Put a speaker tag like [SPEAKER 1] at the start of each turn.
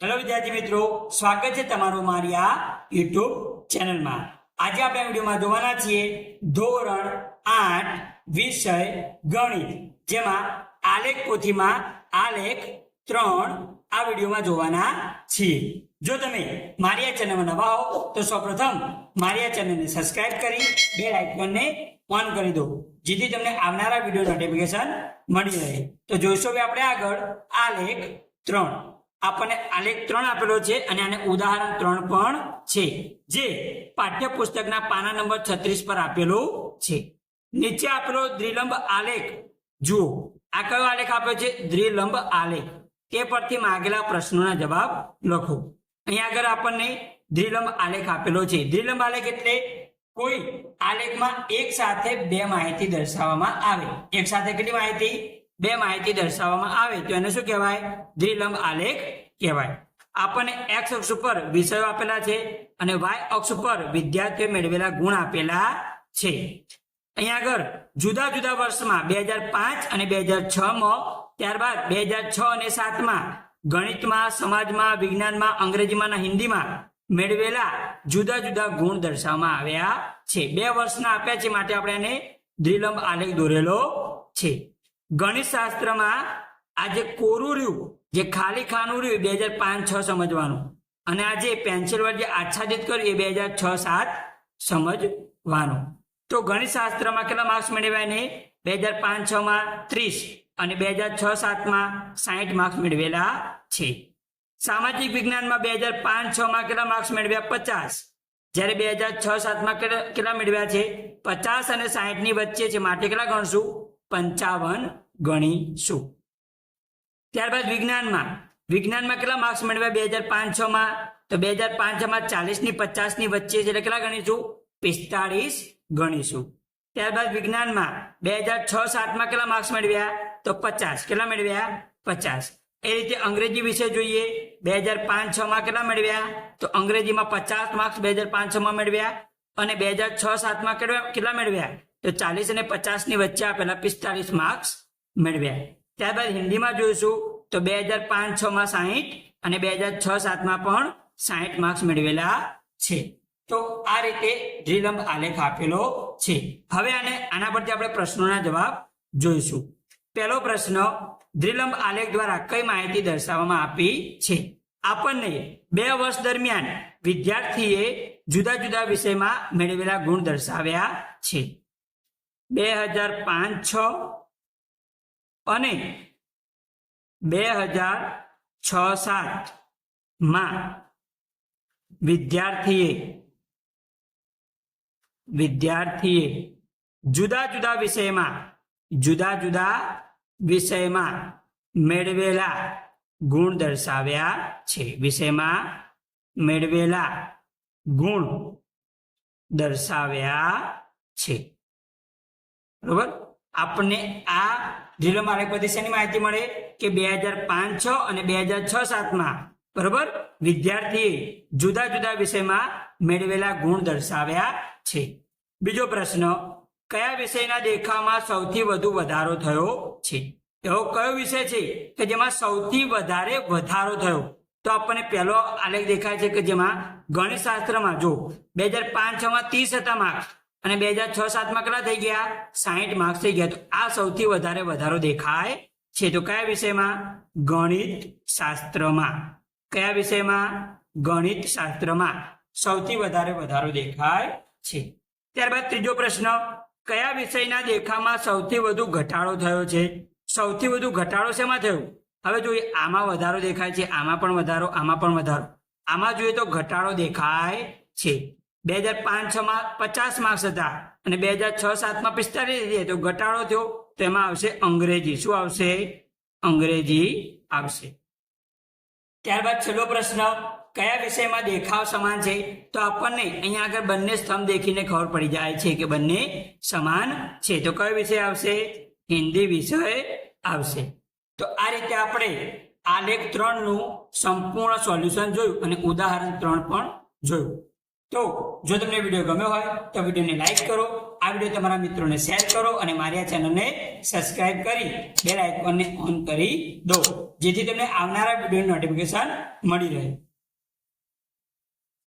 [SPEAKER 1] Hello વિદ્યાર્થી મિત્રો, સ્વાગત છે તમારું મારી આ યુટ્યુબ ચેનલમાં. આજે આપણે વિડીયોમાં જોવાના છીએ ધોરણ આઠ વિષય ગણિત, જેમાં આલેખ પોથીમાં આલેખ ત્રણ આ વિડીયોમાં જોવાના છીએ. જો તમે મારી આ ચેનલમાં નવા હો, તો સૌપ્રથમ મારી આ ચેનલને સબસ્ક્રાઇબ કરી, બે આઇકોનને ઓન કરી દો, જેથી તમને આવનારા વીડિયો નોટિફિકેશન મળી રહે. તો જોઈશું હવે આપણે આગળ આલેખ ત્રણ. આપણને આલેખ ત્રણ આપેલો છે અને આને ઉદાહરણ ત્રણ પણ છે, જે પાઠ્યપુસ્તકના પાના નંબર છત્રીસ પર આપેલો છે. નીચે આપેલો દ્વિલંબ આલેખ, જુઓ, આ કયો આલેખ આપ્યો છે? દ્વિલંબ આલેખ. તે પરથી માંગેલા પ્રશ્નોના જવાબ લખો. અહીંયા આગળ આપણને દ્વિલંબ આલેખ આપેલો છે. દ્વિલંબ આલેખ એટલે કોઈ આલેખમાં એક સાથે બે માહિતી દર્શાવવામાં આવે. એક સાથે કેટલી માહિતી? બે માહિતી દર્શાવવામાં આવે તો એને શું કહેવાય? દ્વિલંબ આલેખ કહેવાય. આપણને એક્સ અક્ષ ઉપર વિષયો આપેલા છે અને વાય અક્ષ ઉપર વિદ્યાર્થીઓ મેળવેલા ગુણ આપેલા છે. અહીંયા આગળ, જુદા જુદા વર્ષમાં બે હજાર પાંચ અને બે હજાર છ માં, ત્યારબાદ બે હજાર છ અને સાતમાં ગણિતમાં, સમાજમાં, વિજ્ઞાનમાં, અંગ્રેજીમાં અને હિન્દીમાં મેળવેલા જુદા જુદા ગુણ દર્શાવવામાં આવ્યા છે. બે વર્ષના આપ્યા છે, માટે આપણે એને દ્વિલંબ આલેખ દોરેલો છે. ગણિત શાસ્ત્રમાં આ જે કોરું રહ્યું, જે ખાલી ખાનું રહ્યું બે હજાર પાંચ છ સમજવાનું. અને આ જે પેન્સિલ વડે જે આચ્છાદિત કર્યું એ બે હજાર છ સાત સમજવાનું. તો ગણિત શાસ્ત્રમાં કેટલા માર્ક્સ મેળવ્યા ને બે હજાર પાંચ છ માં ત્રીસ અને બે હજાર છ સાતમાં સાહીઠ માર્ક્સ મેળવેલા છે. સામાજિક વિજ્ઞાનમાં બે હજાર પાંચ છ માં કેટલા માર્ક્સ મેળવ્યા? પચાસ. જ્યારે બે હજાર છ સાતમાં કેટલા મેળવ્યા છે? પચાસ અને સાહીઠની વચ્ચે છે. માટે કેટલા ગણશું? પંચાવન ગણીશું. ત્યારબાદ વિજ્ઞાનમાં. વિજ્ઞાનમાં કેટલા માર્ક્સ મેળવ્યા? બે હજાર પાંચ છ માં. તો બે હજાર પાંચ છમાં ચાલીસની પચાસની વચ્ચે એટલે કેટલા ગણીશું? પિસ્તાળીસ ગણીશું. ત્યારબાદ વિજ્ઞાનમાં. બે હજાર છ સાતમાં કેટલા માર્ક્સ મેળવ્યા? તો પચાસ. કેટલા મેળવ્યા? પચાસ. એ રીતે અંગ્રેજી વિશે જોઈએ. બે હજાર પાંચ છ માં કેટલા મેળવ્યા? તો અંગ્રેજીમાં પચાસ માર્ક્સ બે હજાર પાંચ છ મેળવ્યા. અને બે હજાર છ સાતમાં કેટલા મેળવ્યા? તો ચાલીસ અને પચાસની વચ્ચે આપેલા પિસ્તાલીસ માર્ક્સ મેળવ્યા. ત્યારબાદ હિન્દીમાં જોઈશું તો બે હજાર પાંચ છ માં સાહીઠ અને બે હજાર છ સાતમાં પણ સાહીઠ માર્ક્સ મેળવેલા છે. તો આ રીતે દ્વિલંબ આલેખ આપેલો છે. હવે આને આના પરથી આપણે પ્રશ્નોના જવાબ જોઈશું. પહેલો પ્રશ્ન, દ્વિલંબ આલેખ દ્વારા કઈ માહિતી દર્શાવવામાં આપી છે? આપણને બે વર્ષ દરમિયાન વિદ્યાર્થીએ જુદા જુદા વિષયમાં મેળવેલા ગુણ દર્શાવ્યા છે. બે હજાર પાંચ છ અને બે હજાર છ સાતમાં વિદ્યાર્થીએ વિદ્યાર્થીએ જુદા જુદા વિષયમાં, જુદા જુદા વિષયમાં મેળવેલા ગુણ દર્શાવ્યા છે. વિષયમાં મેળવેલા ગુણ દર્શાવ્યા છે. બરોબર? આપણને આ ઢીલો માર્ગ પરથી માહિતી મળે કે બે હજાર પાંચ, છ અને બે હજાર છ સાતમાં, બરોબર? વિદ્યાર્થીએ જુદા જુદા વિષયમાં મેળવેલા ગુણ દર્શાવ્યા છે. બીજો પ્રશ્ન, કયા વિષયના દેખાવમાં સૌથી વધુ વધારો થયો છે? એવો કયો વિષય છે કે જેમાં સૌથી વધારે વધારો થયો? તો આપણને પહેલો આલેખ દેખાય છે કે જેમાં ગણિત શાસ્ત્રમાં, જો, બે હજાર પાંચ છ માં ત્રીસ હતા માર્ક્સ અને બે હજાર છ સાતમાં કેટલા થઈ ગયા? સાહીઠ માર્ક્સ થઈ ગયા. તો આ સૌથી વધારે વધારો દેખાય છે. તો કયા વિષયમાં? ગણિત શાસ્ત્રમાં. કયા વિષયમાં? ગણિત શાસ્ત્રમાં સૌથી વધારે વધારો દેખાય છે. ત્યારબાદ ત્રીજો પ્રશ્ન, કયા વિષયના દેખાવમાં સૌથી વધુ ઘટાડો થયો છે? સૌથી વધુ ઘટાડો શેમાં થયો? હવે જોઈએ, આમાં વધારો દેખાય છે, આમાં પણ વધારો, આમાં પણ વધારો. આમાં જોઈએ તો ઘટાડો દેખાય છે. બે હજાર પાંચ છ માં પચાસ માર્ક્સ હતા અને બે હજાર છ સાતમાં પિસ્તાલીસ હતી. તો ઘટાડો થયો, તો એમાં આવશે અંગ્રેજી. શું આવશે? અંગ્રેજી આવશે. ત્યારબાદ છેલ્લો પ્રશ્ન, કયા વિષયમાં દેખાવ સમાન છે? તો આપણને અહીંયા આગળ બંને સ્તંભ દેખીને ખબર પડી જાય છે કે બંને સમાન છે. તો કયો વિષય આવશે? હિન્દી વિષય આવશે. તો આ રીતે આપણે આલેખ ત્રણનું સંપૂર્ણ સોલ્યુશન જોયું અને ઉદાહરણ ત્રણ પણ જોયું. તો જો તમને વીડિયો ગમ્યો હોય તો વિડીયોને લાઈક કરો, આ વીડિયો તમારા મિત્રોને શેર કરો અને મારી આ ચેનલને સબસ્ક્રાઇબ કરી બેલ આઇકોનને ઓન કરી દો, જેથી તમને આવનારા વિડીયોની નોટિફિકેશન મળી રહે.